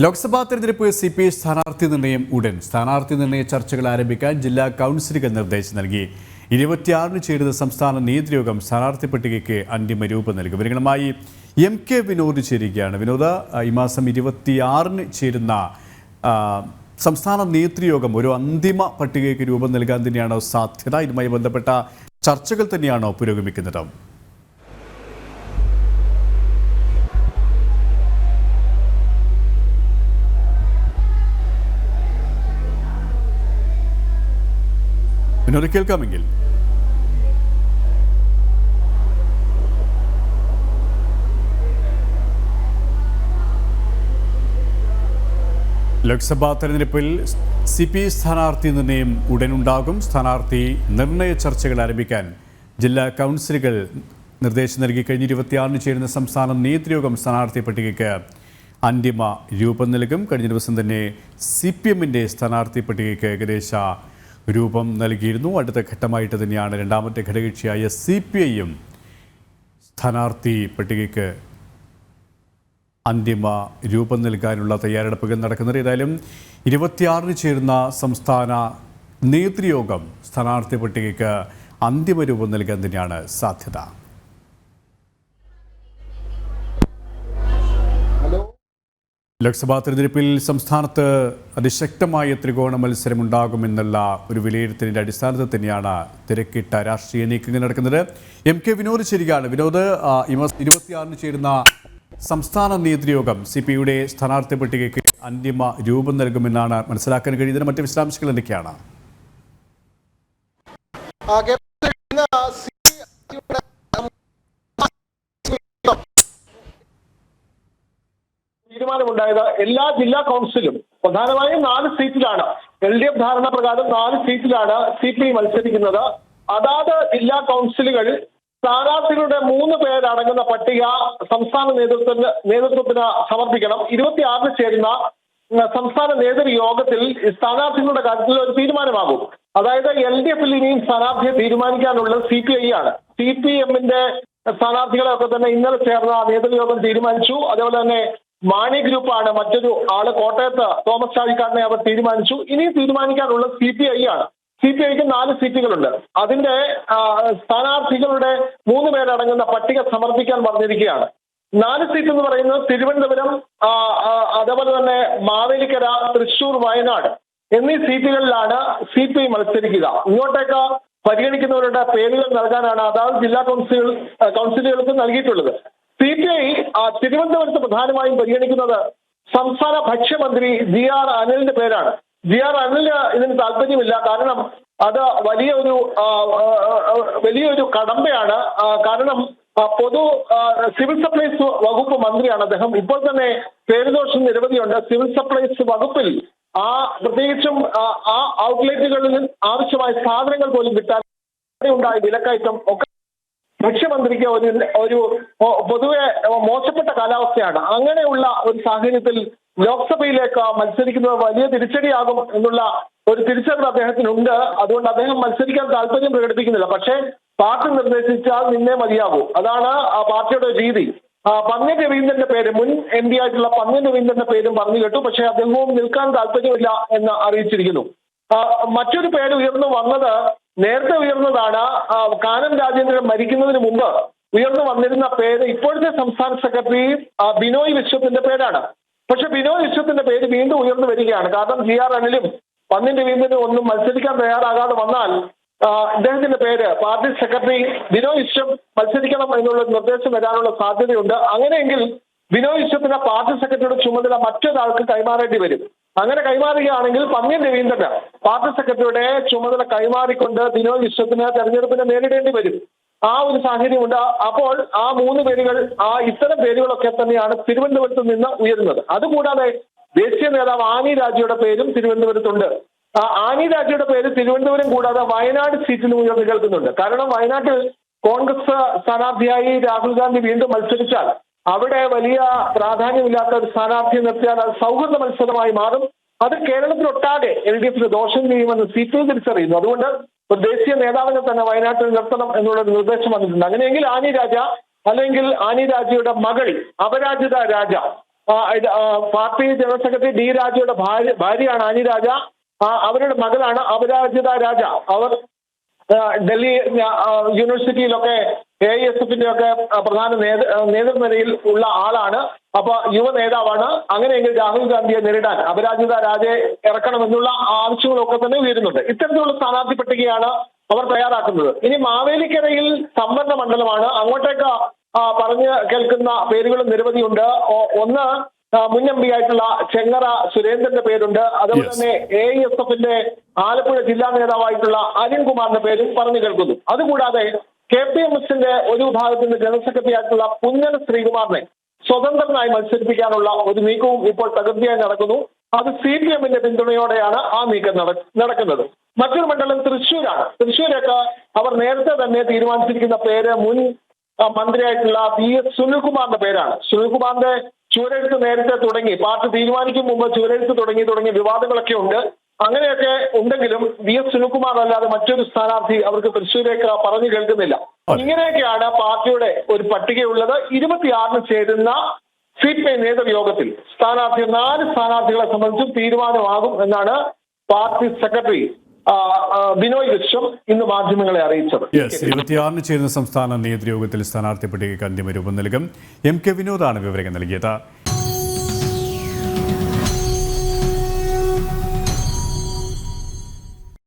ലോക്സഭാ തെരഞ്ഞെടുപ്പ് C P I സ്ഥാനാർത്ഥി നിർണയം ഉടൻ. സ്ഥാനാർത്ഥി നിർണയ ചർച്ചകൾ ആരംഭിക്കാൻ ജില്ലാ കൗൺസിലുകൾ നിർദ്ദേശം നൽകി. ഇരുപത്തിയാറിന് ചേരുന്ന സംസ്ഥാന നേതൃയോഗം സ്ഥാനാർത്ഥി പട്ടികയ്ക്ക് അന്തിമ രൂപം നൽകും. വിവരങ്ങളുമായി എം കെ വിനോദ് ചേരുകയാണ്. വിനോദ ഈ മാസം ഇരുപത്തിയാറിന് ചേരുന്ന സംസ്ഥാന നേതൃയോഗം ഒരു അന്തിമ പട്ടികയ്ക്ക് രൂപം നൽകാൻ തന്നെയാണോ സാധ്യത? ഇതുമായി ബന്ധപ്പെട്ട ചർച്ചകൾ തന്നെയാണോ പുരോഗമിക്കുന്നത്? വിനോദ് കേൾക്കാമെങ്കിൽ. ലോക്സഭാ തെരഞ്ഞെടുപ്പിൽ സി പി സ്ഥാനാർത്ഥി നിർണയം ഉടനുണ്ടാകും. സ്ഥാനാർത്ഥി നിർണയ ചർച്ചകൾ ആരംഭിക്കാൻ ജില്ലാ കൗൺസിലുകൾ നിർദ്ദേശം നൽകി കഴിഞ്ഞ ഇരുപത്തിയാറിന് ചേരുന്ന സംസ്ഥാന നേതൃയോഗം സ്ഥാനാർത്ഥി പട്ടികയ്ക്ക് അന്തിമ രൂപം നൽകും. കഴിഞ്ഞ ദിവസം തന്നെ സി പി എമ്മിന്റെ സ്ഥാനാർത്ഥി പട്ടികയ്ക്ക് ഏകദേശ രൂപം നൽകിയിരുന്നു. അടുത്ത ഘട്ടമായിട്ട് തന്നെയാണ് രണ്ടാമത്തെ ഘടകകക്ഷിയായ സി പി ഐയും സ്ഥാനാർത്ഥി പട്ടികയ്ക്ക് അന്തിമ രൂപം നൽകാനുള്ള തയ്യാറെടുപ്പുകൾ നടക്കുന്നത്. ഏതായാലും ഇരുപത്തിയാറിന് ചേരുന്ന സംസ്ഥാന നേതൃയോഗം സ്ഥാനാർത്ഥി പട്ടികയ്ക്ക് അന്തിമ രൂപം നൽകാൻ തന്നെയാണ് സാധ്യത. ലോക്സഭാ തെരഞ്ഞെടുപ്പിൽ സംസ്ഥാനത്ത് അതിശക്തമായ ത്രികോണ മത്സരമുണ്ടാകുമെന്നുള്ള ഒരു വിലയിരുത്തലിന്റെ അടിസ്ഥാനത്തിൽ തന്നെയാണ് തിരക്കിട്ട രാഷ്ട്രീയ നീക്കങ്ങൾ നടക്കുന്നത്. എം കെ വിനോദ് ശരിയാണ് വിനോദ് ഇരുപത്തിയാറിന് ചേരുന്ന സംസ്ഥാന നേതൃയോഗം സി പി യുടെ സ്ഥാനാർത്ഥി പട്ടികയ്ക്ക് അന്തിമ രൂപം നൽകുമെന്നാണ് മനസ്സിലാക്കാൻ കഴിയുന്നത്. മറ്റ് വിശദാംശങ്ങൾ എന്തൊക്കെയാണ് ആ, കേരളത്തിൽ ഇന്ന് CPI തീരുമാനമുണ്ടായത് എല്ലാ ജില്ലാ കൗൺസിലും. പ്രധാനമായും നാല് സീറ്റിലാണ്. എൽ ഡി എഫ് ധാരണ പ്രകാരം നാല് സീറ്റിലാണ് സി പി ഐ മത്സരിക്കുന്നത്. അതാത് ജില്ലാ കൗൺസിലുകൾ സ്ഥാനാർത്ഥികളുടെ മൂന്ന് പേരടങ്ങുന്ന പട്ടിക സംസ്ഥാന നേതൃത്വത്തിന് നേതൃത്വത്തിന് സമർപ്പിക്കണം. ഇരുപത്തിയാറിന് ചേരുന്ന സംസ്ഥാന നേതൃയോഗത്തിൽ സ്ഥാനാർത്ഥികളുടെ കാര്യത്തിൽ ഒരു തീരുമാനമാകും. അതായത് എൽ ഡി എഫിൽ ഇനിയും സ്ഥാനാർത്ഥിയെ തീരുമാനിക്കാനുള്ളത് സി പി ഐ ആണ്. സി പി എമ്മിന്റെ സ്ഥാനാർത്ഥികളെ ഒക്കെ തന്നെ ഇന്നലെ ചേർന്ന നേതൃയോഗം തീരുമാനിച്ചു. അതേപോലെ തന്നെ മാണി ഗ്രൂപ്പാണ് മറ്റൊരു ആൾ കോട്ടയത്ത് തോമസ് ചാഴിക്കാടിനെ അവർ തീരുമാനിച്ചു. ഇനി തീരുമാനിക്കാനുള്ള സി പി ഐ ആണ്. സി പി ഐക്ക് നാല് സീറ്റുകളുണ്ട്. അതിന്റെ സ്ഥാനാർത്ഥികളുടെ മൂന്ന് പേരടങ്ങുന്ന പട്ടിക സമർപ്പിക്കാൻ പറഞ്ഞിരിക്കുകയാണ്. നാല് സീറ്റ് എന്ന് പറയുന്നത് തിരുവനന്തപുരം അതേപോലെ തന്നെ മാവേലിക്കര തൃശൂർ വയനാട് എന്നീ സീറ്റുകളിലാണ് സി പി ഐ മത്സരിക്കുക. ഇങ്ങോട്ടേക്ക് പരിഗണിക്കുന്നവരുടെ പേരുകൾ നൽകാനാണ് അതാത് ജില്ലാ കൗൺസിലുകൾ കൗൺസിലുകൾക്ക് നൽകിയിട്ടുള്ളത്. സി പി ഐ തിരുവനന്തപുരത്ത് പ്രധാനമായും പരിഗണിക്കുന്നത് സംസ്ഥാന ഭക്ഷ്യമന്ത്രി ജി ആർ അനിലിന്റെ പേരാണ്. ജി ആർ അനിലിന് ഇതിന് താല്പര്യമില്ല. കാരണം അത് ആ, ആ, വലിയൊരു കടമ്പയാണ്. കാരണം പൊതു സിവിൽ സപ്ലൈസ് വകുപ്പ് മന്ത്രിയാണ് അദ്ദേഹം. ഇപ്പോൾ തന്നെ പേരുദോഷം നിരവധിയുണ്ട്. സിവിൽ സപ്ലൈസ് വകുപ്പിൽ ആ പ്രത്യേകിച്ചും ആ ഔട്ട്ലെറ്റുകളിൽ ആവശ്യമായ സാധനങ്ങൾ പോലും കിട്ടാൻ ഉണ്ടായ വിലക്കയറ്റം ഒക്കെ ഭക്ഷ്യമന്ത്രിക്ക് ഒരു ഒരു പൊതുവെ മോശപ്പെട്ട കാലാവസ്ഥയാണ്. അങ്ങനെയുള്ള ഒരു സാഹചര്യത്തിൽ ലോക്സഭയിലേക്ക് മത്സരിക്കുന്നത് വലിയ തിരിച്ചടിയാകും എന്നുള്ള ഒരു തിരിച്ചറിവ് അദ്ദേഹത്തിനുണ്ട്. അതുകൊണ്ട് അദ്ദേഹം മത്സരിക്കാൻ താല്പര്യം പ്രകടിപ്പിക്കുന്നില്ല. പക്ഷേ പാർട്ടി നിർദ്ദേശിച്ചാൽ നിന്നേ മതിയാകൂ. അതാണ് ആ പാർട്ടിയുടെ രീതി. ആ, പന്ന്യൻ രവീന്ദ്രന്റെ പേര് മുൻ എം പി ആയിട്ടുള്ള പന്ന്യ രവീന്ദ്രന്റെ പേരും പറഞ്ഞു കേട്ടു. പക്ഷേ അദ്ദേഹവും നിൽക്കാൻ താല്പര്യമില്ല എന്ന് അറിയിച്ചിരിക്കുന്നു. മറ്റൊരു പേര് ഉയർന്നു വന്നത് നേരത്തെ ഉയർന്നതാണ് കാനം രാജേന്ദ്രൻ മരിക്കുന്നതിന് മുമ്പ് ഉയർന്നു വന്നിരുന്ന പേര് ഇപ്പോഴത്തെ സംസ്ഥാന സെക്രട്ടറി ബിനോയ് വിശ്വത്തിന്റെ പേരാണ്. പക്ഷെ ബിനോയ് വിശ്വത്തിന്റെ പേര് വീണ്ടും ഉയർന്നു വരികയാണ്. കാരണം ജി ആർ അനിലും പന്നിന്റെ വീണ്ടും ഒന്നും മത്സരിക്കാൻ തയ്യാറാകാതെ വന്നാൽ ഇദ്ദേഹത്തിന്റെ പേര് പാർട്ടി സെക്രട്ടറി ബിനോയ് വിശ്വം മത്സരിക്കണം എന്നുള്ള നിർദ്ദേശം വരാനുള്ള സാധ്യതയുണ്ട്. അങ്ങനെയെങ്കിൽ ബിനോയ് വിശ്വത്തിന് പാർട്ടി സെക്രട്ടറിയുടെ ചുമതല മറ്റൊരാൾക്ക് കൈമാറേണ്ടി വരും. അങ്ങനെ കൈമാറുകയാണെങ്കിൽ പന്ന്യൻ രവീന്ദ്രന് പാർട്ടി സെക്രട്ടറിയുടെ ചുമതല കൈമാറിക്കൊണ്ട് ദിനോ വിശ്വത്തിന് തെരഞ്ഞെടുപ്പിനെ നേരിടേണ്ടി വരും. ആ ഒരു സാഹചര്യമുണ്ട്. അപ്പോൾ ആ മൂന്ന് പേരുകൾ ആ ഇത്തരം പേരുകളൊക്കെ തന്നെയാണ് തിരുവനന്തപുരത്ത് നിന്ന് ഉയരുന്നത്. അതുകൂടാതെ ദേശീയ നേതാവ് ആനി രാജയുടെ പേരും തിരുവനന്തപുരത്തുണ്ട്. ആനി രാജയുടെ പേര് തിരുവനന്തപുരം കൂടാതെ വയനാട് സീറ്റിലും ഉയർന്നു കേൾക്കുന്നുണ്ട് കാരണം വയനാട്ടിൽ കോൺഗ്രസ് സ്ഥാനാർത്ഥിയായി രാഹുൽ ഗാന്ധി വീണ്ടും മത്സരിച്ചാൽ അവിടെ വലിയ പ്രാധാന്യമില്ലാത്ത ഒരു സ്ഥാനാർത്ഥി നിർത്തിയാൽ അത് സൗഹൃദ മത്സരമായി മാറും. അത് കേരളത്തിലൊട്ടാകെ എൽ ഡി എഫിന് ദോഷം ചെയ്യുമെന്ന് സി പി എം തിരിച്ചറിയുന്നു. അതുകൊണ്ട് ദേശീയ നേതാവിനെ തന്നെ വയനാട്ടിൽ നിർത്തണം എന്നുള്ള നിർദ്ദേശം വന്നിട്ടുണ്ട്. അങ്ങനെയെങ്കിൽ ആനി രാജ അല്ലെങ്കിൽ ആനി രാജയുടെ മകൾ Aparajita Raja party general secretary D രാജയുടെ ഭാര്യ ഭാര്യയാണ് ആനി രാജ. അവരുടെ മകളാണ് അപരാജിത രാജ. അവർ ഡൽഹി യൂണിവേഴ്സിറ്റിയിലൊക്കെ എ എസ് എഫിന്റെ ഒക്കെ പ്രധാന നേതൃനിരയിൽ ഉള്ള ആളാണ്. അപ്പൊ യുവ നേതാവാണ്. അങ്ങനെയെങ്കിൽ രാഹുൽ ഗാന്ധിയെ നേരിടാൻ അപരാജിത രാജയെ ഇറക്കണമെന്നുള്ള ആവശ്യങ്ങളൊക്കെ തന്നെ ഉയരുന്നുണ്ട്. ഇത്തരത്തിലുള്ള സ്ഥാനാർത്ഥി പട്ടികയാണ് അവർ തയ്യാറാക്കുന്നത്. ഇനി മാവേലിക്കരയിൽ സംവരണ മണ്ഡലമാണ്. അങ്ങോട്ടേക്ക് പറഞ്ഞു കേൾക്കുന്ന പേരുകളും നിരവധിയുണ്ട്. ഒന്ന് മുൻ എം പി ആയിട്ടുള്ള ചെങ്ങറ സുരേന്ദ്രന്റെ പേരുണ്ട്. അതുപോലെ തന്നെ എ എസ് എഫിന്റെ ആലപ്പുഴ ജില്ലാ നേതാവായിട്ടുള്ള അരുൺകുമാറിന്റെ പേരും പറഞ്ഞു കേൾക്കുന്നു. അതുകൂടാതെ കെ പി എം എസിന്റെ ഒരു വിഭാഗത്തിന്റെ ജനറൽ സെക്രട്ടറി ആയിട്ടുള്ള പുന്നല ശ്രീകുമാറിനെ സ്വതന്ത്രനായി മത്സരിപ്പിക്കാനുള്ള ഒരു നീക്കവും ഇപ്പോൾ തകൃതിയായി നടക്കുന്നു. അത് സി പി എമ്മിന്റെ പിന്തുണയോടെയാണ് ആ നീക്കം നടക്കുന്നത്. മറ്റൊരു മണ്ഡലം തൃശ്ശൂരാണ്. തൃശ്ശൂരൊക്കെ അവർ നേരത്തെ തന്നെ തീരുമാനിച്ചിരിക്കുന്ന പേര് മുൻ മന്ത്രിയായിട്ടുള്ള വി എസ് സുനിൽകുമാറിന്റെ പേരാണ്. സുനിൽകുമാറിന്റെ ചുവരെഴുത്ത് നേരത്തെ തുടങ്ങി. പാർട്ടി തീരുമാനിക്കും മുമ്പ് ചുവരെഴുത്ത് തുടങ്ങി തുടങ്ങിയ വിവാദങ്ങളൊക്കെ ഉണ്ട്. അങ്ങനെയൊക്കെ ഉണ്ടെങ്കിലും വി എസ് സുനിൽകുമാർ അല്ലാതെ മറ്റൊരു സ്ഥാനാർത്ഥി അവർക്ക് തൃശ്ശൂരേക്ക് പറഞ്ഞു കേൾക്കുന്നില്ല. ഇങ്ങനെയൊക്കെയാണ് പാർട്ടിയുടെ ഒരു പട്ടികയുള്ളത്. ഇരുപത്തിയാറിന് ചേരുന്ന സി പി ഐ നേതൃയോഗത്തിൽ സ്ഥാനാർത്ഥി നാല് സ്ഥാനാർത്ഥികളെ സംബന്ധിച്ചും തീരുമാനമാകും എന്നാണ് പാർട്ടി സെക്രട്ടറി ബിനോയ് വിശ്വം ഇന്ന് മാധ്യമങ്ങളെ അറിയിച്ചത്. ഇരുപത്തിയാറിന് ചേരുന്ന സംസ്ഥാന നേതൃയോഗത്തിൽ സ്ഥാനാർത്ഥി പട്ടികയ്ക്ക് അന്തിമ രൂപം നൽകും. എം കെ വിനോദാണ് വിവരങ്ങൾ നൽകിയത്.